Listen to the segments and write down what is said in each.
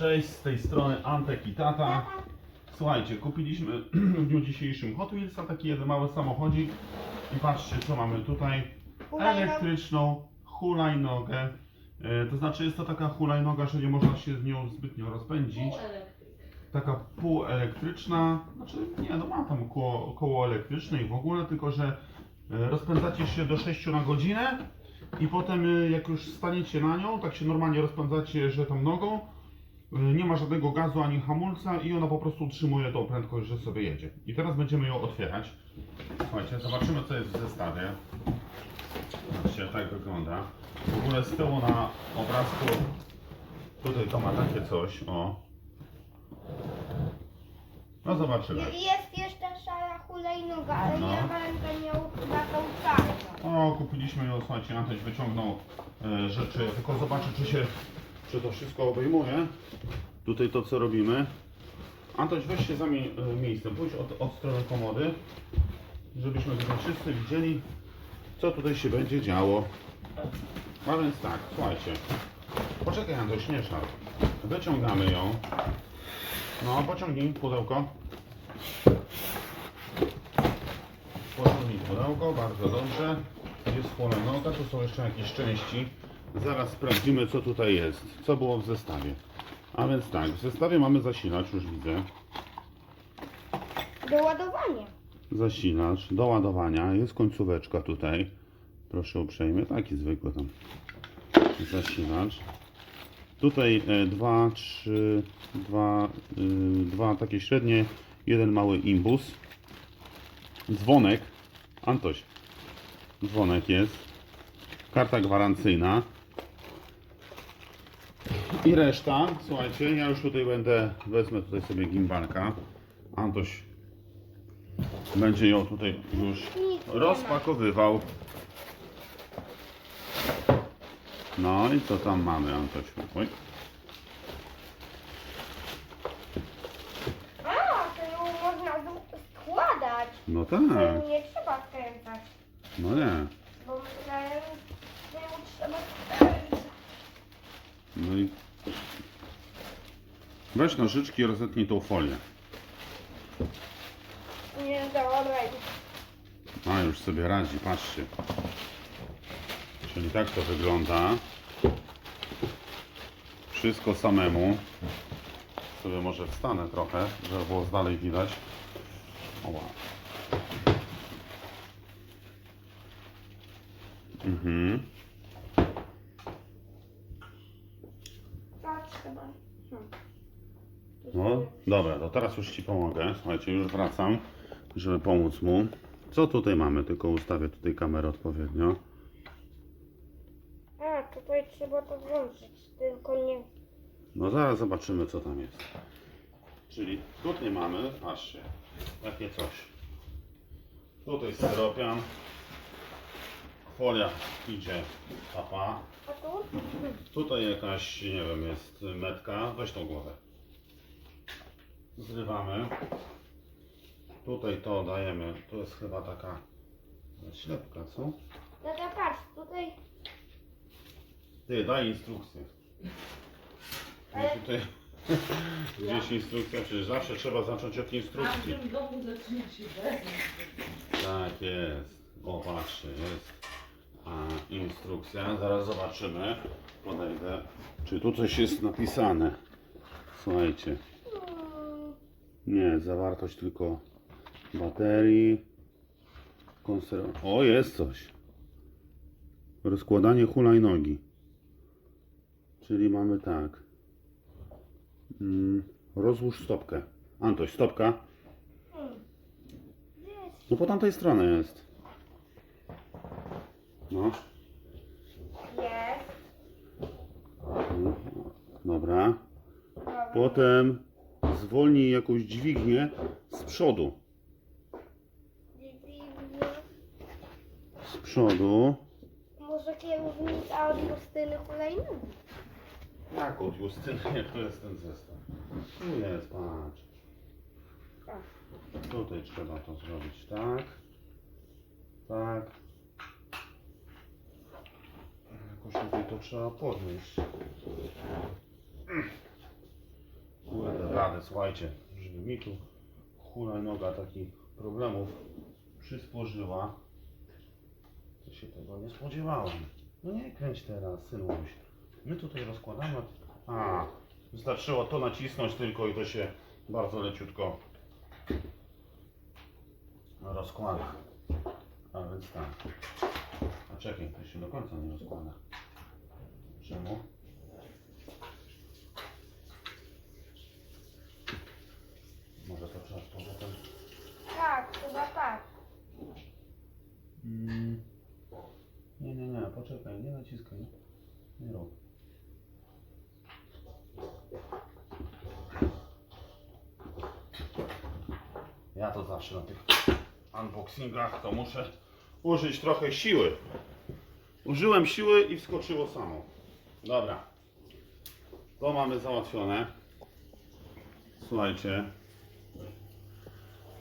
Cześć, z tej strony Antek i Tata. Słuchajcie, kupiliśmy w dniu dzisiejszym Hot Wheelsa, taki jeden mały samochodzik. I patrzcie, co mamy tutaj. Elektryczną hulajnogę. E, To znaczy jest to taka hulajnoga, że nie można się z nią zbytnio rozpędzić. Taka półelektryczna, znaczy nie, no ma tam koło, koło elektryczne i w ogóle, tylko że e, rozpędzacie się do 6 na godzinę i potem e, jak już staniecie na nią, tak się normalnie rozpędzacie, że tam nogą, nie ma żadnego gazu ani hamulca i ona po prostu utrzymuje tą prędkość, że sobie jedzie. I teraz będziemy ją otwierać. Słuchajcie, zobaczymy co jest w zestawie. Zobaczcie, tak wygląda. W ogóle z tyłu na obrazku tutaj to ma takie coś, o. No zobaczymy. Jest jeszcze szara hulajnoga, ale No. ja będę miał chyba tą czarną. O, kupiliśmy ją, słuchajcie, Antoś wyciągnął e, rzeczy, tylko zobaczę, czy się, czy to wszystko obejmuje. Tutaj to, co robimy. Antoś, weź się zamień miejscem, pójdź od, od strony komody, żebyśmy tutaj wszyscy widzieli, co tutaj się będzie działo. A więc tak, słuchajcie, poczekaj Antoś, nie szarp. Wyciągamy ją. No, pociągnij pudełko. Pociągnij pudełko, bardzo dobrze. Jest hulajnoga, tu są jeszcze jakieś części. Zaraz sprawdzimy, co tutaj jest, co było w zestawie. A więc tak, w zestawie mamy zasilacz, już widzę. Do ładowania. Zasilacz do ładowania, jest końcóweczka tutaj. Proszę uprzejmie, taki zwykły tam zasilacz. Tutaj e, dwa, trzy, dwa, y, dwa takie średnie, jeden mały imbus. Dzwonek, Antoś, dzwonek jest. Karta gwarancyjna. I reszta, słuchajcie, ja już tutaj będę, wezmę tutaj sobie gimbalka. Antoś będzie ją tutaj już rozpakowywał. No i co tam mamy, Antosiu? Oj. A, to ją można składać. No To tak, ją nie trzeba skręcać. no nie. Bo myślałem, że ją trzeba skręcać. No i weź nożyczki i rozetnij tą folię. Nie dałem. A już sobie radzi, patrzcie. Czyli tak to wygląda. Wszystko samemu. Sobie może wstanę trochę, żeby było z dalej widać. Oła. Mhm. Tak, trzeba. Hmm. No, dobra, to teraz już Ci pomogę. Słuchajcie, już wracam, żeby pomóc mu. Co tutaj mamy? Tylko ustawię tutaj kamerę odpowiednio. A, tutaj trzeba to włączyć, tylko nie. No zaraz zobaczymy, co tam jest. Czyli tutaj mamy, patrzcie, takie coś. Tutaj styropian. Folia idzie papa. A tu? Tutaj jakaś, nie wiem, jest metka. Weź tą głowę. Zrywamy. Tutaj to dajemy. To jest chyba taka ślepka, co? To patrz, tutaj. Ty, daj instrukcję. No Ale- tutaj gdzieś instrukcja, przecież zawsze trzeba zacząć od A w instrukcji. tym domu zaczyna się bez. Tak jest. O, patrzcie, jest a, instrukcja. Zaraz zobaczymy. Podejdę. Czy tu coś jest napisane? Słuchajcie. Nie, zawartość tylko baterii. Konserw... O, jest coś. Rozkładanie hulajnogi. Czyli mamy tak. Mm, rozłóż stopkę. Antoś, stopka. No po tamtej stronie jest. No. Jest. Dobra. Dobra. Potem zwolnij jakąś dźwignię z przodu. Z przodu. Może kierownica od Justyny hulajnogi. Jak od Justyny, to jest ten zestaw? Tu jest, patrz. Tak. Tutaj trzeba to zrobić tak. Tak. Jakoś tutaj to trzeba podnieść. Radę, słuchajcie, żeby mi tu hulajnoga takich problemów przysporzyła. To się tego nie spodziewałem. No nie kręć teraz, synuś. My tutaj rozkładamy. A, wystarczyło to nacisnąć tylko i to się bardzo leciutko rozkłada. A więc tak. A czekaj, to się do końca nie rozkłada. Czemu? Może to trzeba z powrotem. Tak, chyba tak. Mm. Nie, nie, nie, naciskaj. Nie rób. Ja to zawsze na tych unboxingach to muszę użyć trochę siły. Użyłem siły i wskoczyło samo. Dobra. To mamy załatwione. Słuchajcie.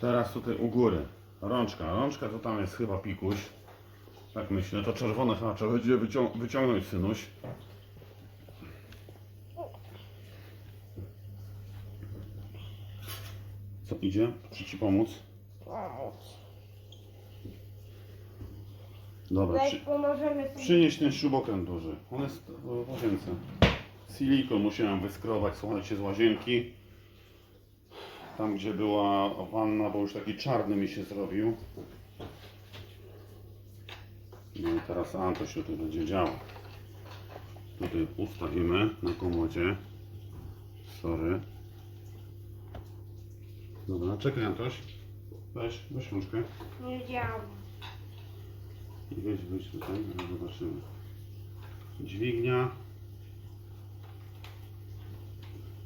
Teraz tutaj u góry. Rączka. Rączka to tam jest chyba pikuś. Tak myślę. To czerwone chyba trzeba będzie wycią wyciągnąć synuś. Co idzie? Czy ci pomóc? Dobra, Weź przy, pomożemy sobie. przynieś ten śrubokręt duży. On jest w łazience. Silikon musiałem wyskrobać, słuchajcie, z łazienki. Tam, gdzie była wanna, bo już taki czarny mi się zrobił. No i teraz Antoś tutaj będzie działał. Tutaj ustawimy na komodzie. Sorry. Dobra, czekaj Antoś. Weź, weź rączkę. Nie działa. I weź, weź tutaj, zaraz zobaczymy. Dźwignia.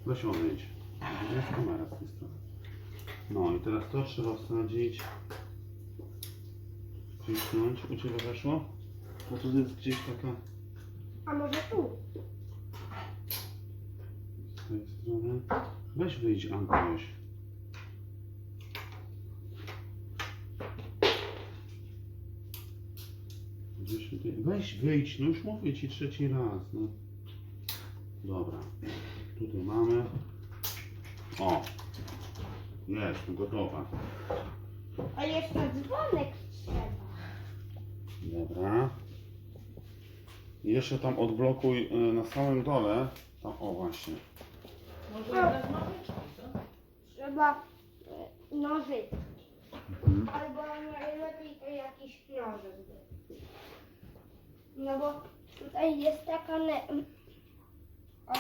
Weź. Gdzie jest kamera z tej strony? No i teraz to trzeba wsadzić. Wcisnąć. U Ciebie weszło? Bo tu jest gdzieś taka A może tu? z tej strony. Weź wyjdź Antoś. Gdzieś tutaj. Weź wyjdź, no już mówię Ci trzeci raz. No. Dobra. Tutaj mamy. O. Jest, gotowa. A jeszcze dzwonek. Dobra. I jeszcze tam odblokuj y, na samym dole. Tam, o właśnie. Może jednak nożyczki, co? Trzeba e, nożyk. Albo najlepiej to jakiś nożyk. No bo tutaj jest taka ne... O,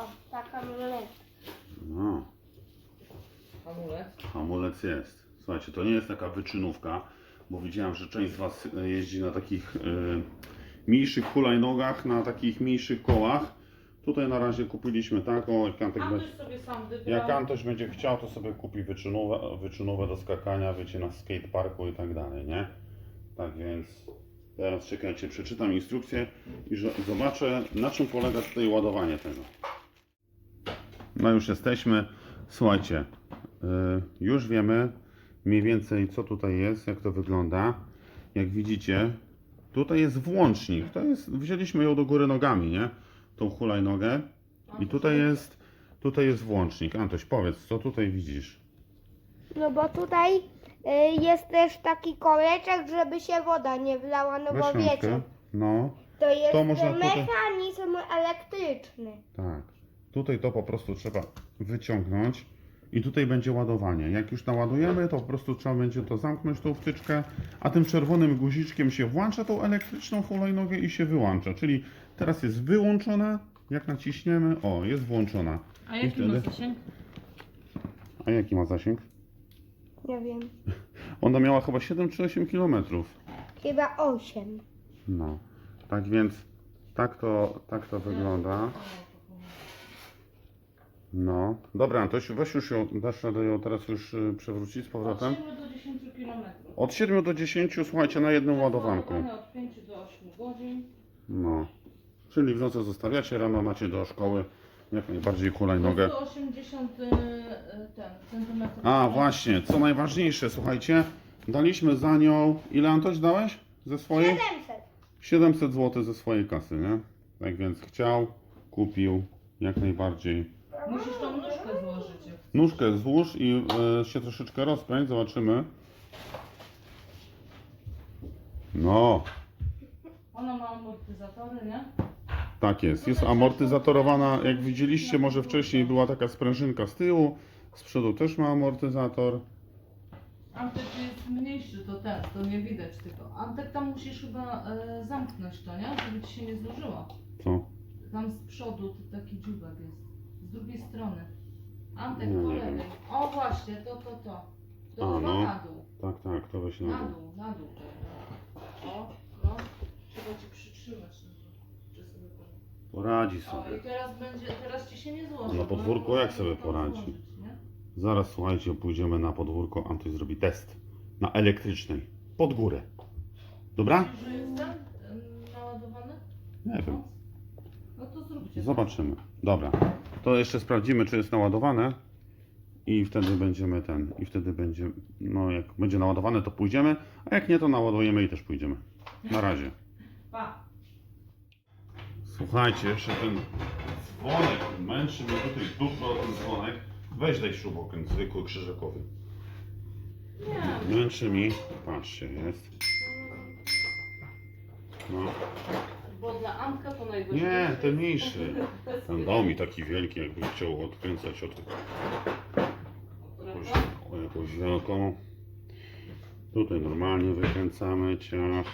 o, taka monetka. No. Hamulec. Hamulec jest. Słuchajcie, to nie jest taka wyczynówka, bo widziałem, że część z Was e, jeździ na takich e, mniejszych hulajnogach, na takich mniejszych kołach. Tutaj na razie kupiliśmy taką, jak Antek A będzie, ktoś sobie sam wybrał. jak Antoś będzie chciał, to sobie kupi wyczynówę, wyczynówę do skakania, wiecie, na skateparku i tak dalej, nie? Tak więc teraz czekajcie, przeczytam instrukcję i zobaczę, na czym polega tutaj ładowanie tego. No już jesteśmy. Słuchajcie, y, już wiemy mniej więcej co tutaj jest, jak to wygląda. Jak widzicie, tutaj jest włącznik. To jest, wzięliśmy ją do góry nogami, nie? Tą hulajnogę. I tutaj jest, tutaj jest włącznik. Antoś, powiedz, co tutaj widzisz? No bo tutaj y, jest też taki koreczek, żeby się woda nie wlała, no bo Weź wiecie, rączkę. No, to jest To można tutaj- mechanizm elektryczny. tak. Tutaj to po prostu trzeba wyciągnąć. I tutaj będzie ładowanie. Jak już naładujemy, to po prostu trzeba będzie to zamknąć tą wtyczkę, a tym czerwonym guziczkiem się włącza tą elektryczną hulajnogę i się wyłącza. Czyli teraz jest wyłączona, jak naciśniemy, o, jest włączona. A jaki ma wtedy- zasięg? A jaki ma zasięg? Nie wiem, Ona miała chyba 7 czy 8 km. chyba 8. No, tak więc tak to, tak to wygląda. No, dobra Antosiu, weź już ją, dasz radę ją teraz już y, przewrócić z Od powrotem. 7 do 10 km. Od 7 do 10, słuchajcie, na jednym ładowanku. Od 5 do 8 godzin. No, czyli w nocy zostawiacie, rano macie do szkoły jak najbardziej hulajnogę. 180 y, y, ten, centymetrów. A, właśnie, co najważniejsze, słuchajcie, daliśmy za nią, ile Antoś dałeś ze swojej? 700. 700 zł ze swojej kasy, nie? Tak więc chciał, kupił, jak najbardziej. Musisz tą nóżkę złożyć Nóżkę złóż i e, się troszeczkę rozpędź, zobaczymy. No, Ona ma amortyzatory, nie? tak jest. Jest amortyzatorowana, jak widzieliście, może wcześniej była taka sprężynka z tyłu. Z przodu też ma amortyzator. Antek jest mniejszy, to ten, to nie widać tylko. Antek tam musisz chyba e, zamknąć to, nie? Żeby ci się nie złożyło. Co? Tam z przodu to taki dziubek jest. Z drugiej strony. Antek po nie lewej. O właśnie, to, to, to. To A, chyba no. na dół. Tak, tak, to weź na Na dół. dół, na dół. O, no. Trzeba ci przytrzymać. Czy sobie to- Poradzi O, sobie. i teraz będzie, teraz ci się nie złoży. Na podwórku bo jak sobie poradzi? złożyć, nie? Zaraz słuchajcie, pójdziemy na podwórko, Antoś zrobi test. Na elektrycznej. Pod górę. Dobra? Myślisz, że jest ten em, naładowany? Nie wiem. No to zróbcie. Zobaczymy. Dobra. To jeszcze sprawdzimy, czy jest naładowane. I wtedy będziemy ten. I wtedy będzie. No, jak będzie naładowane, to pójdziemy. A jak nie, to naładujemy i też pójdziemy. Na razie. Pa. Słuchajcie, jeszcze ten dzwonek męczy mnie tutaj dupę o ten dzwonek. Weź daj śrubokręt zwykły krzyżakowy. Nie, Męczy mi. Patrzcie, jest. No. Bo dla Anka to najważniejsze. Nie, ten mniejszy. Ten dał mi taki wielki, jakby chciał odkręcać od jakąś, o jakąś wielką. Tutaj normalnie wykręcamy ciach.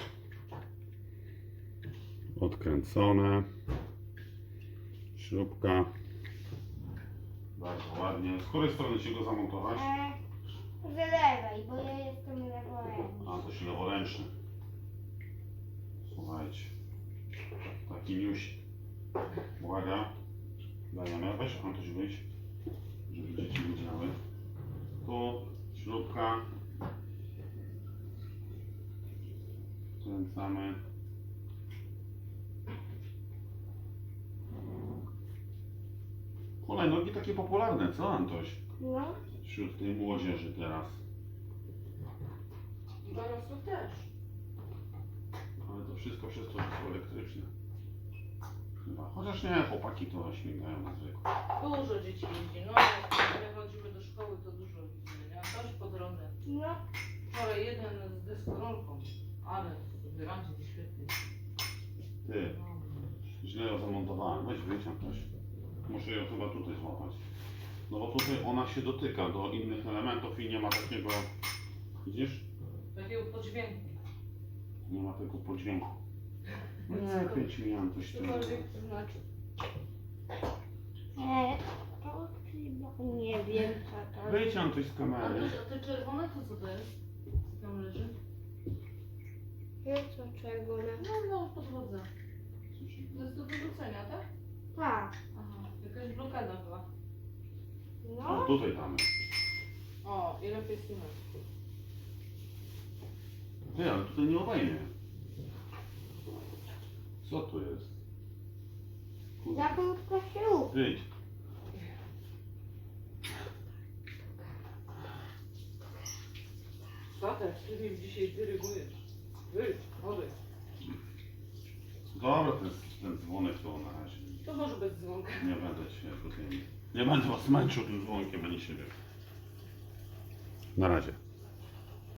Odkręcone. Śrubka. Bardzo ładnie. Z której strony się go zamontować? E, z lewej, bo ja jestem leworęczny. A, to się leworęczny. Słuchajcie. Taki niuś. Uwaga. Dajemy. Weź Antoś wyjść. Żeby dzieci widziały. Tu śrubka. Kręcamy. Hulajnogi takie popularne, co Antoś? No. Wśród tej młodzieży teraz. Dorosłych też. Ale to wszystko że są elektryczne. Chyba. Chociaż nie, chłopaki to śmigają na zwykłe. Dużo dzieci jeździ. No, jak my chodzimy do szkoły, to dużo widzimy, nie? Coś po drodze. No. Wczoraj jeden z deskorolką. Ale radzi świetnie. Ty, No. źle ją zamontowałem. Weź wyjść ktoś. Muszę ją chyba tutaj złapać. No bo tutaj ona się dotyka do innych elementów i nie ma takiego... Widzisz? Takiego podźwięku. Nie ma tego podźwięku. No nie, kręć mi Antoś tym. Cokolwiek to znaczy. E, to chyba nie wiem co to Wyjdź Antoś z A kamery. te, a te czerwone to co to jest? Co tam leży? jest. Co czerwone? No, no, po drodze. To jest do wyrzucenia, tak? Tak. Aha, jakaś blokada była. O, No. tutaj damy. O, i lepiej słychać. Ty, ale tutaj nie obejmie. Co tu jest? Za krótko śrub. Wyjdź. Tater, ty mi dzisiaj dyrygujesz. Wyjdź, odejdź. Dobra, ten, ten dzwonek to na razie. To może bez dzwonka. Nie będę się tutaj. Nie będę was męczył tym dzwonkiem ani siebie. Na razie.